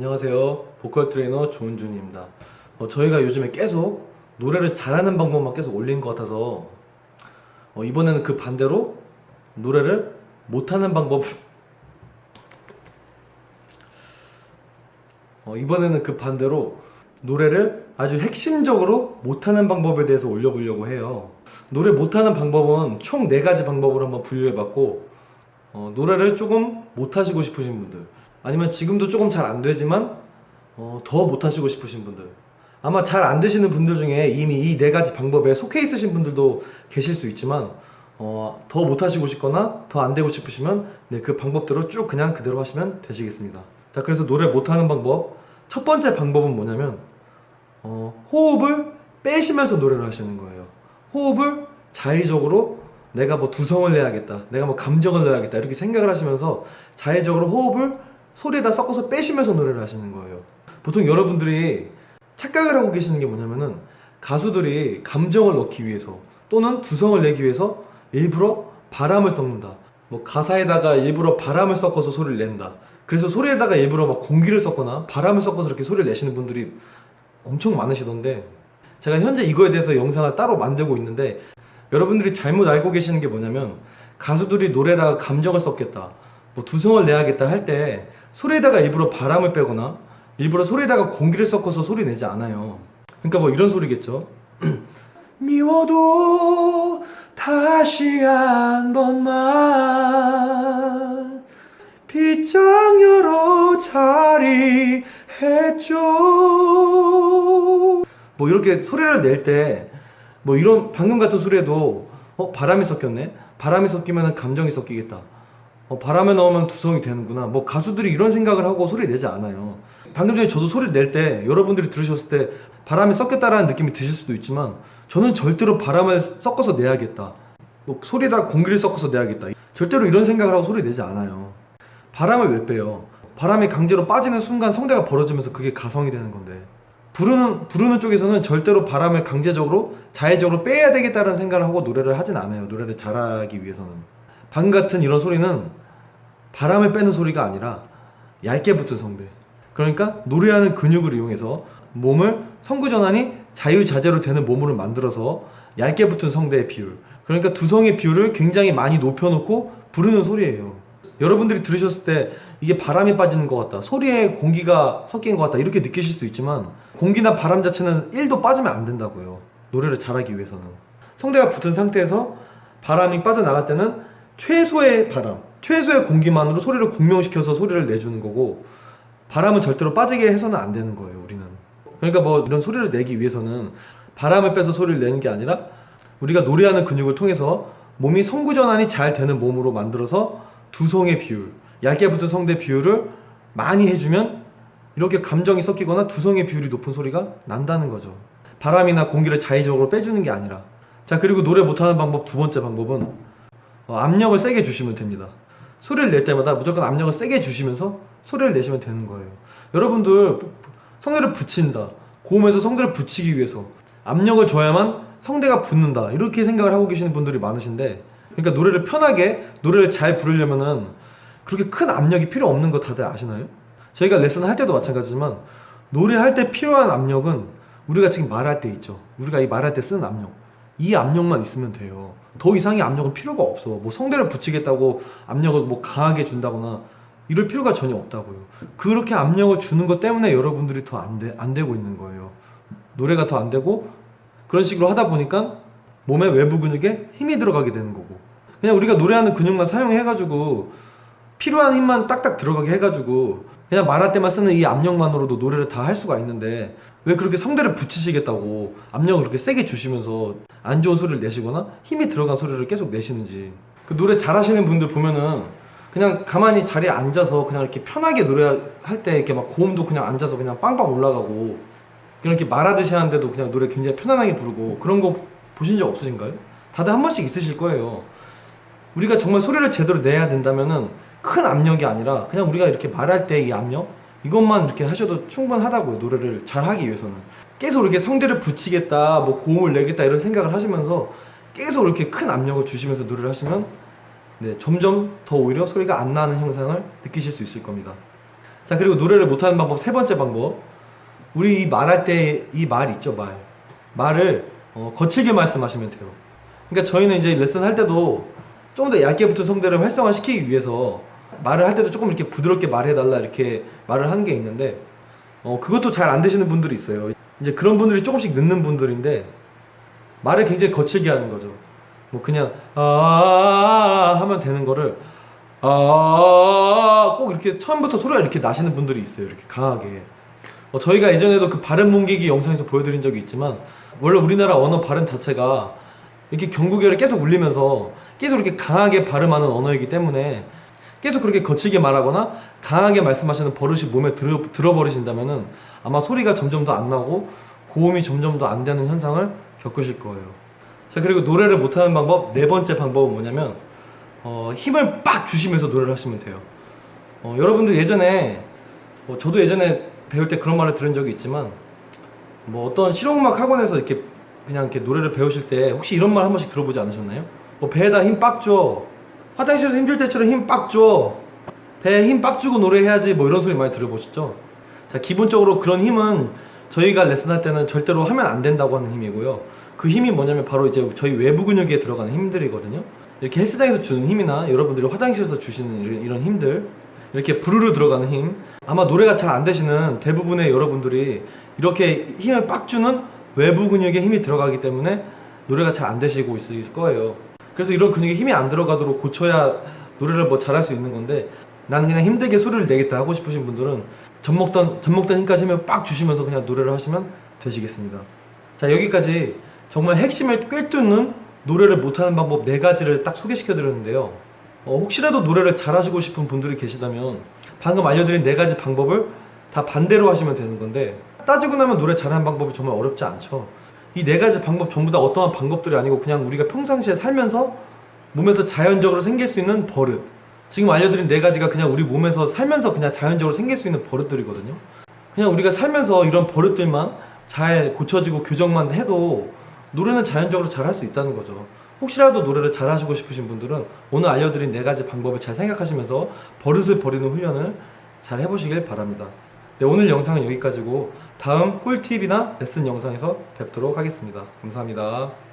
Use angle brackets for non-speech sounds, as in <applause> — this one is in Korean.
안녕하세요. 보컬 트레이너 조은준입니다. 어, 저희가 요즘에 계속 노래를 잘하는 방법만 계속 올리는 것 같아서 어, 이번에는 그 반대로 노래를 못하는 방법 <laughs> 어, 이번에는 그 반대로 노래를 아주 핵심적으로 못하는 방법에 대해서 올려보려고 해요. 노래 못하는 방법은 총네 가지 방법으로 한번 분류해봤고 어, 노래를 조금 못하시고 싶으신 분들 아니면 지금도 조금 잘 안 되지만 어, 더 못하시고 싶으신 분들. 아마 잘 안 되시는 분들 중에 이미 이 네 가지 방법에 속해 있으신 분들도 계실 수 있지만 어, 더 못하시고 싶거나 더 안 되고 싶으시면 네, 그 방법대로 쭉 그냥 그대로 하시면 되시겠습니다. 자 그래서 노래 못하는 방법. 첫 번째 방법은 뭐냐면 어, 호흡을 빼시면서 노래를 하시는 거예요. 호흡을 자의적으로 내가 뭐 두성을 내야겠다, 내가 뭐 감정을 내야겠다 이렇게 생각을 하시면서 자의적으로 호흡을 소리에다 섞어서 빼시면서 노래를 하시는 거예요. 보통 여러분들이 착각을 하고 계시는 게 뭐냐면은 가수들이 감정을 넣기 위해서 또는 두성을 내기 위해서 일부러 바람을 섞는다. 뭐 가사에다가 일부러 바람을 섞어서 소리를 낸다. 그래서 소리에다가 일부러 막 공기를 섞거나 바람을 섞어서 이렇게 소리를 내시는 분들이 엄청 많으시던데 제가 현재 이거에 대해서 영상을 따로 만들고 있는데 여러분들이 잘못 알고 계시는 게 뭐냐면 가수들이 노래에다가 감정을 섞겠다 뭐 두성을 내야겠다 할 때 소리에다가 일부러 바람을 빼거나 일부러 소리에다가 공기를 섞어서 소리 내지 않아요. 그러니까 뭐 이런 소리겠죠. <clears throat> 미워도 다시 한 번만 빗장 열어 자리했죠. 뭐 이렇게 소리를 낼 때 뭐 이런 방금 같은 소리에도 어 바람이 섞였네? 바람이 섞이면 감정이 섞이겠다 어 바람에 넣으면 두성이 되는구나. 뭐 가수들이 이런 생각을 하고 소리 내지 않아요. 방금 전에 저도 소리 낼때 여러분들이 들으셨을 때 바람이 섞였다라는 느낌이 드실 수도 있지만 저는 절대로 바람을 섞어서 내야겠다. 뭐 소리에다 공기를 섞어서 내야겠다. 절대로 이런 생각을 하고 소리 내지 않아요. 바람을 왜 빼요? 바람이 강제로 빠지는 순간 성대가 벌어지면서 그게 가성이 되는 건데. 부르는 부르는 쪽에서는 절대로 바람을 강제적으로 자의적으로 빼야 되겠다는 생각을 하고 노래를 하진 않아요. 노래를 잘하기 위해서는. 방 같은 이런 소리는 바람을 빼는 소리가 아니라 얇게 붙은 성대. 그러니까 노래하는 근육을 이용해서 몸을 성구 전환이 자유자재로 되는 몸으로 만들어서 얇게 붙은 성대의 비율. 그러니까 두성의 비율을 굉장히 많이 높여놓고 부르는 소리예요. 여러분들이 들으셨을 때 이게 바람이 빠지는 것 같다. 소리에 공기가 섞인 것 같다. 이렇게 느끼실 수 있지만 공기나 바람 자체는 1도 빠지면 안 된다고요. 노래를 잘하기 위해서는. 성대가 붙은 상태에서 바람이 빠져나갈 때는 최소의 바람, 최소의 공기만으로 소리를 공명시켜서 소리를 내주는 거고 바람은 절대로 빠지게 해서는 안 되는 거예요, 우리는. 그러니까 뭐 이런 소리를 내기 위해서는 바람을 빼서 소리를 내는 게 아니라 우리가 노래하는 근육을 통해서 몸이 성구 전환이 잘 되는 몸으로 만들어서 두 성의 비율, 얇게 붙은 성대 비율을 많이 해주면 이렇게 감정이 섞이거나 두 성의 비율이 높은 소리가 난다는 거죠. 바람이나 공기를 자의적으로 빼주는 게 아니라. 자, 그리고 노래 못하는 방법 두 번째 방법은 어, 압력을 세게 주시면 됩니다. 소리를 낼 때마다 무조건 압력을 세게 주시면서 소리를 내시면 되는 거예요. 여러분들 성대를 붙인다. 고음에서 성대를 붙이기 위해서 압력을 줘야만 성대가 붙는다. 이렇게 생각을 하고 계시는 분들이 많으신데 그러니까 노래를 편하게 노래를 잘 부르려면은 그렇게 큰 압력이 필요 없는 거 다들 아시나요? 저희가 레슨 할 때도 마찬가지지만 노래할 때 필요한 압력은 우리가 지금 말할 때 있죠. 우리가 이 말할 때 쓰는 압력. 이 압력만 있으면 돼요. 더 이상의 압력은 필요가 없어. 뭐 성대를 붙이겠다고 압력을 뭐 강하게 준다거나 이럴 필요가 전혀 없다고요. 그렇게 압력을 주는 것 때문에 여러분들이 더 안 돼, 안 되고 있는 거예요. 노래가 더 안 되고 그런 식으로 하다 보니까 몸의 외부 근육에 힘이 들어가게 되는 거고. 그냥 우리가 노래하는 근육만 사용해가지고 필요한 힘만 딱딱 들어가게 해가지고 그냥 말할 때만 쓰는 이 압력만으로도 노래를 다 할 수가 있는데 왜 그렇게 성대를 붙이시겠다고 압력을 그렇게 세게 주시면서 안 좋은 소리를 내시거나 힘이 들어간 소리를 계속 내시는지 그 노래 잘하시는 분들 보면은 그냥 가만히 자리에 앉아서 그냥 이렇게 편하게 노래할 때 이렇게 막 고음도 그냥 앉아서 그냥 빵빵 올라가고 그냥 이렇게 말하듯이 하는데도 그냥 노래 굉장히 편안하게 부르고 그런 거 보신 적 없으신가요? 다들 한 번씩 있으실 거예요. 우리가 정말 소리를 제대로 내야 된다면은 큰 압력이 아니라 그냥 우리가 이렇게 말할 때 이 압력 이것만 이렇게 하셔도 충분하다고요 노래를 잘 하기 위해서는. 계속 이렇게 성대를 붙이겠다 뭐 고음을 내겠다 이런 생각을 하시면서 계속 이렇게 큰 압력을 주시면서 노래를 하시면 네 점점 더 오히려 소리가 안 나는 형상을 느끼실 수 있을 겁니다. 자 그리고 노래를 못하는 방법 세 번째 방법. 우리 이 말할 때 이 말 있죠 말. 말을 어, 거칠게 말씀하시면 돼요. 그러니까 저희는 이제 레슨 할 때도 좀 더 얇게 붙은 성대를 활성화시키기 위해서 말을 할 때도 조금 이렇게 부드럽게 말해달라 이렇게 말을 하는 게 있는데 어, 그것도 잘 안 되시는 분들이 있어요. 이제 그런 분들이 조금씩 늦는 분들인데 말을 굉장히 거칠게 하는 거죠. 뭐 그냥 아 하면 되는 거를 아꼭 이렇게 처음부터 소리가 이렇게 나시는 분들이 있어요 이렇게 강하게. 어, 저희가 예전에도 그 발음 뭉개기 영상에서 보여드린 적이 있지만 원래 우리나라 언어 발음 자체가 이렇게 경구결을 계속 울리면서 계속 이렇게 강하게 발음하는 언어이기 때문에 계속 그렇게 거칠게 말하거나 강하게 말씀하시는 버릇이 몸에 들어, 들어버리신다면은 아마 소리가 점점 더 안 나고 고음이 점점 더 안 되는 현상을 겪으실 거예요. 자 그리고 노래를 못하는 방법 네 번째 방법은 뭐냐면 어, 힘을 빡 주시면서 노래를 하시면 돼요. 어, 여러분들 예전에 어, 저도 예전에 배울 때 그런 말을 들은 적이 있지만 뭐 어떤 실용음악 학원에서 이렇게 그냥 이렇게 노래를 배우실 때 혹시 이런 말 한 번씩 들어보지 않으셨나요? 뭐 배에다 힘 빡 줘. 화장실에서 힘줄 때처럼 힘 빡 줘. 배에 힘 빡 주고 노래해야지 뭐 이런 소리 많이 들어보셨죠? 자 기본적으로 그런 힘은 저희가 레슨할 때는 절대로 하면 안 된다고 하는 힘이고요. 그 힘이 뭐냐면 바로 이제 저희 외부 근육에 들어가는 힘들이거든요. 이렇게 헬스장에서 주는 힘이나 여러분들이 화장실에서 주시는 이런, 이런 힘들 이렇게 부르르 들어가는 힘 아마 노래가 잘 안 되시는 대부분의 여러분들이 이렇게 힘을 빡 주는 외부 근육에 힘이 들어가기 때문에 노래가 잘 안 되시고 있을 거예요. 그래서 이런 근육에 힘이 안 들어가도록 고쳐야 노래를 뭐 잘할 수 있는 건데 나는 그냥 힘들게 소리를 내겠다 하고 싶으신 분들은 젖먹던 젖먹던 힘까지 힘을 빡 주시면서 그냥 노래를 하시면 되시겠습니다. 자 여기까지 정말 핵심을 꿰뚫는 노래를 못하는 방법 네 가지를 딱 소개시켜 드렸는데요. 어, 혹시라도 노래를 잘하시고 싶은 분들이 계시다면 방금 알려드린 네 가지 방법을 다 반대로 하시면 되는 건데 따지고 나면 노래 잘하는 방법이 정말 어렵지 않죠. 이 네 가지 방법 전부 다 어떠한 방법들이 아니고 그냥 우리가 평상시에 살면서 몸에서 자연적으로 생길 수 있는 버릇. 지금 알려드린 네 가지가 그냥 우리 몸에서 살면서 그냥 자연적으로 생길 수 있는 버릇들이거든요. 그냥 우리가 살면서 이런 버릇들만 잘 고쳐지고 교정만 해도 노래는 자연적으로 잘 할 수 있다는 거죠. 혹시라도 노래를 잘 하시고 싶으신 분들은 오늘 알려드린 네 가지 방법을 잘 생각하시면서 버릇을 버리는 훈련을 잘 해보시길 바랍니다. 네, 오늘 영상은 여기까지고 다음 꿀팁이나 레슨 영상에서 뵙도록 하겠습니다. 감사합니다.